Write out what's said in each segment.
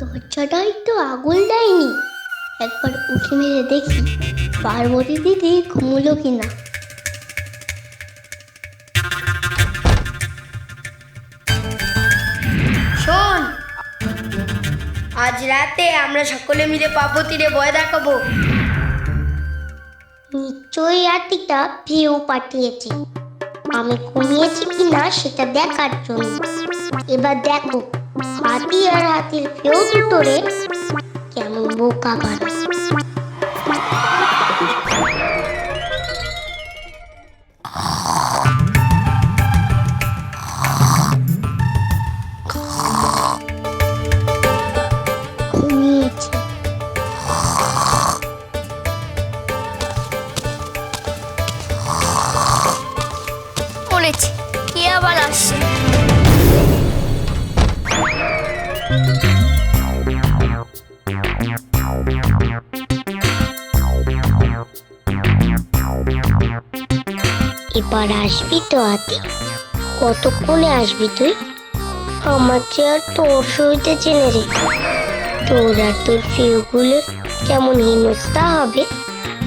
দরজাটাই তো আগুল দেয়নি। একবার উঠে মেরে দেখি পার্বতী দিদি ঘুমলো কিনা। শোন আজ রাতে আমরা সকলে মিলে পার্বতীরে ভয় দেখাবো। নিশ্চয়ই রাতিটা ভিউ পাঠিয়েছে। আমি ঘুমিয়েছি কিনা সেটা দেখার জন্য। এবার দেখো। হাতি হাতির ফেউ দুটোরে কেমন বোকা বানায়। ঘুমিয়েছে। কে আবার আসছে? এবার আসবি তো হাতি কতক্ষণে আসবি তুই? আমার চেয়ার তোর সইতে চেনে রে। তোর আর তোর ফিউগুলো কেমন হেনস্থা হবে?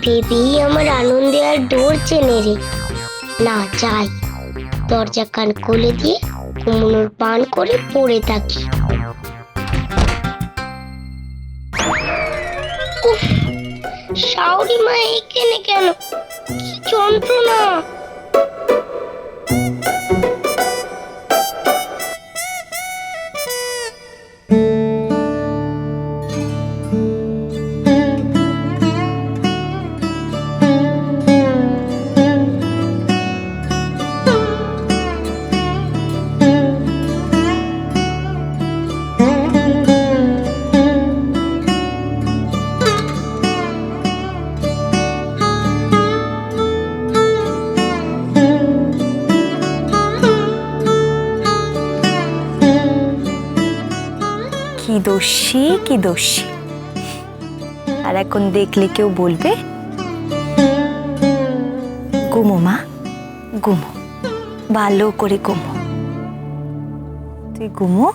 ভেবেই আমার আনন্দে আর দৌড় চেনে রে। না, যাই। দরজা কান খুলে দিয়ে কুমনোর পান করে পড়ে থাকি। শাওরি মা এখানে কেন? কি যন্ত্রণা! কি দোষী কি দোষী? আর এখন দেখলে কেউ বলবে, গুমো মা, গুমো, ভালো করে গুমো। তুই গুমো,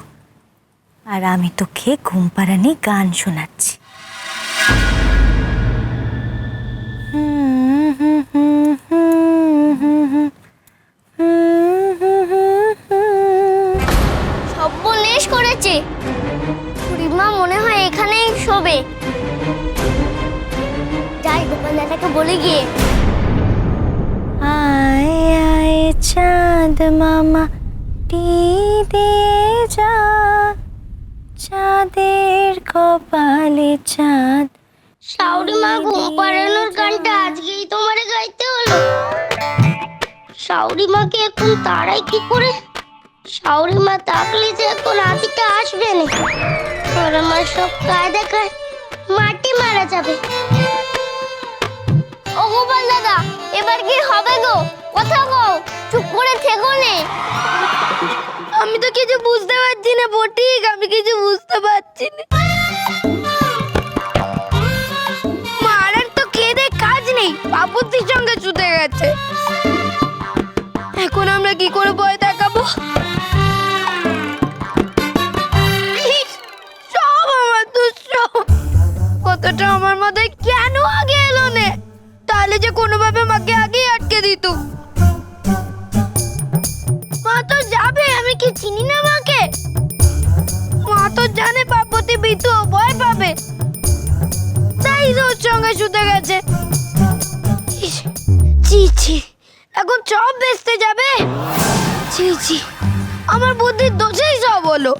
আর আমি তোকে ঘুম পাড়ানি গান শোনাচ্ছি। সর্বনেশ শোবে। যাই গোপাল দাদাকে বলে গিয়ে। আয় আয় চাঁদ মামা টি দিয়ে যা। চাঁদের কপালে চাঁদ। শাওরি মা ঘুম পাড়ানোর গানটা আজকেই তোমারে গাইতে হলো। শাওরি মাকে এখন তারাই কি করে? শাওরি মা থাকলে যে এখন হাতিটা আসবে না আর আমার সব কায়দা খায় মাটি মারা যাবে। ও গোপাল দাদা, এবার কি হবে গো? কথা গো চুপ করে থেকো নে। আমি তো কিছু বুঝতে পারছি না বটিক, আমি কিছু বুঝতে পারছি না। মারার তো কেঁদে কাজ নেই বাবুতির সঙ্গে ছুটে গেছে। এখন আমরা কি করে ভয় দেখাবো? কতটা আমার মাথায় কেন আগে এলো নে? তাহলে যে কোনোভাবে মাকে আগেই আটকে দিত। মা তো যাবে, আমি কি চিনি না মাকে? মা তো জানে পাপতি বিতু ভয় পাবে। তাই তো ওর সঙ্গে শুতে গেছে। ছি ছি, এখন চপ বেচতে যাবে? ছি ছি, আমার বুদ্ধির দোষেই সব হলো।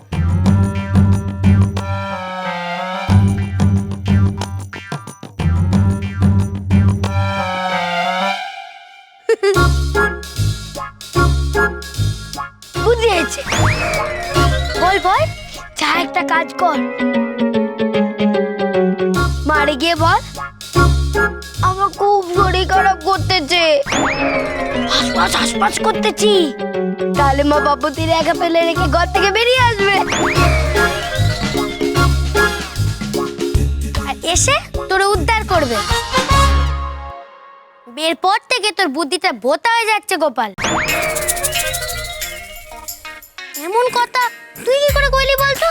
হয়েছে বল বল, যা একটা কাজ কর। মারে গিয়ে বল। আমার খুব শরীর খারাপ করতেছে। হাসপাস হাসপাস করতেছি। তাহলে মা একা ফেলে রেখে ঘর থেকে বেরিয়ে আসবে। আর এসে তোর উদ্ধার করবে। বের পর থেকে তোর বুদ্ধিটা বোতা হয়ে যাচ্ছে, গোপাল। এমন কথা? তুই কি করে কইলি বলতো?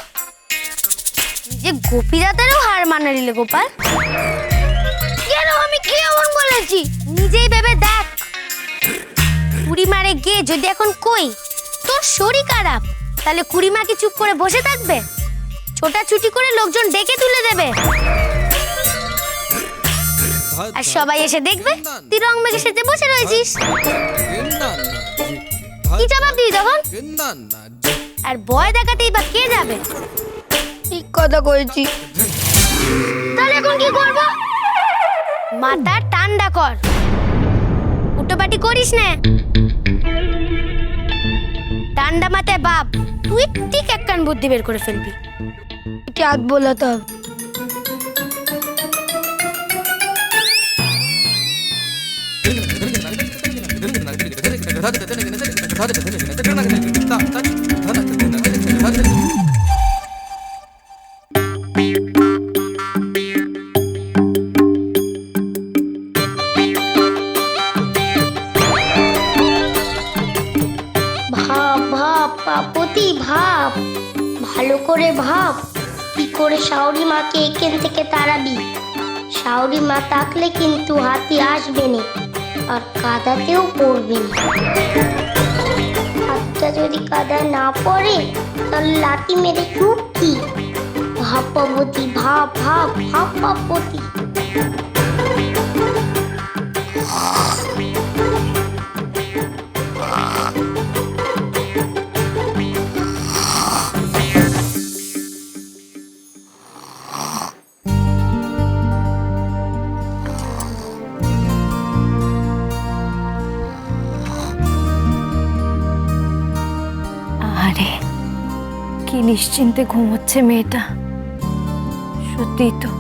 যে গোপী দাদারও হার মানালিলে গোপাল। কেন আমি কি এমন বলেছি? নিজেই ভেবে দেখ। কুড়ি মারে গিয়ে যদি এখন কই, তোর শরীর খারাপ, তাহলে কুড়ি মা কি চুপ করে বসে থাকবে? ছোটাছুটি করে লোকজন ডেকে তুলে দেবে। আর সবাই এসে দেখবে? তুই রং মেঘে সেজে বসে রয়েছিস। কি জবাব দিবি তখন? আর ভয় দেখাতেই বা কে যাবে? ঠিক কথা কয়েছি তাহলে এখন কি করব? মাথা ঠান্ডা কর। উটোপাটি করিস না। ঠান্ডা মাথায় বাপ তুই ঠিক এক কান বুদ্ধি বের করে ফেলবি। চাঁদ বলাতে হবে ভাব ভাব, পাপতি, ভাব। ভালো করে ভাব, কি করে শাওরি মাকে এখান থেকে তাড়াবি? শাওরি মা তাকলে কিন্তু হাতি আসবে না, আর কাদাতেও পড়বে না। যদি কাদা না পড়ে তাহলে লাঠি মেরে চুপটি ভাব ভাপ ভাপ ভাপ ভাব নিশ্চিন্তে ঘুমোচ্ছে মেয়েটা। সত্যি তো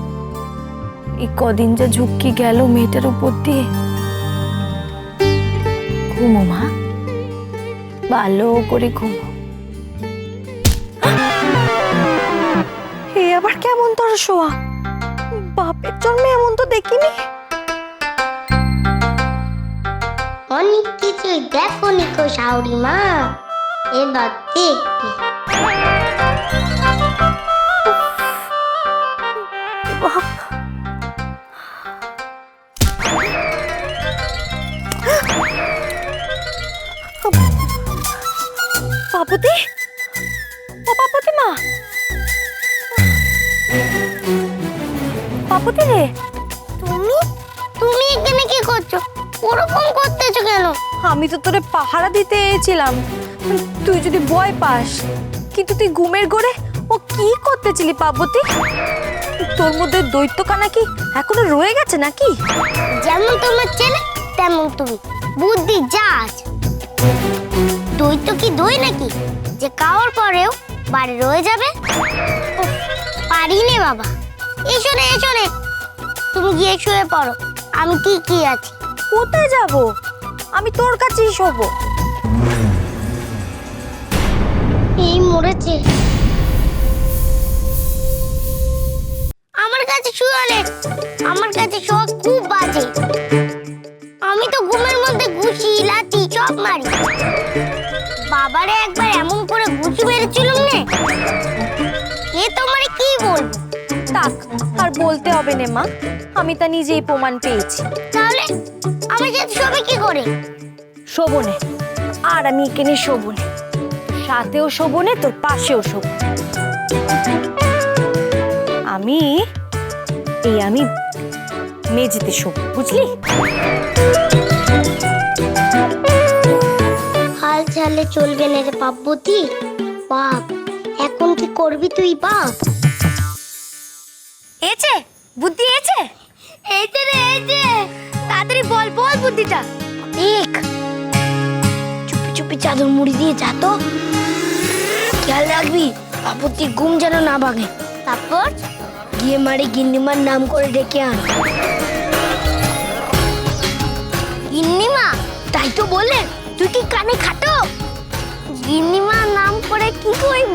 এই কদিন যা ঝুঁকি গেল মেয়েটার উপর দিয়ে। ঘুমো মা ভালো করে ঘুমো। এ আবার কেমন তোর শোয়া? বাপের জন্মে এমন তো দেখিনি। অনেক কিছুই দেখো নিকো শাওরি মা এবার দেখবে। পাপতি ও পাপতি মা। পাপতি রে। তুমি? তুমি এখানে কি করছ? ওরকম করতেছো কেন? আমি তো তোরে পাহারা দিতে এসেছিলাম। তুই যদি ভয় পাস কিন্তু তুই ঘুমের ঘরে ও কি করতেছিলি পার্বতী? তোর মধ্যে দৈত্যকানা কি এখনও রয়ে গেছে নাকি? যেমন তোমার ছেলে তেমন তুমি। বুদ্ধি যা দই তো কি দই নাকি? যে খাওয়ার পরেও বাড়ি রয়ে যাবে? পারি নে বাবা। এসো রে এসো রে তুমি গিয়ে শুয়ে পড়ো। আমি কি কি আছি? কোথায় যাব? আমি তোর কাছেই শোবো। এই মরেছে। আমার কাছে শুয়ে নে। আমার কাছে শোয়া খুব বাজে। আমি তো ঘুমের মধ্যে ঘুষি লাঠি সব মারি। বাবারে একবার এমন করে ঘুষি মেরেছিলাম নে। এ তোমারে কি বল? থাক আর বলতে হবে না মা আমি তা নিজেই প্রমাণ পেয়েছি। তাহলে আমি সাথে শোবে কি করে? শোভনে আর আমি এখানে শোভনে সাথেও শোভনে তোর পাশেও শোভ আমি এই আমি মেঝেতে শোভ বুঝলি? হাল চলবে না রে পাপ্পতি বাপ এখন কি করবি তুই বাপ? এছে বুদ্ধি এছে এইতে রে এইতে তাড়াতাড়ি বল বল বুদ্ধিটা। দেখ। চুপি চুপি চাদর মুড়ি দিয়ে যা তো। খেয়াল রাখবি আপত্তি ঘুম যেন না ভাঙে। তারপর গিয়ে মারি গিন্নিমার নাম করে ডেকে আন। গিন্নিমা তাই তো বললেন। তুই কানে খাটো। গিন্নিমার নাম করে কি কইব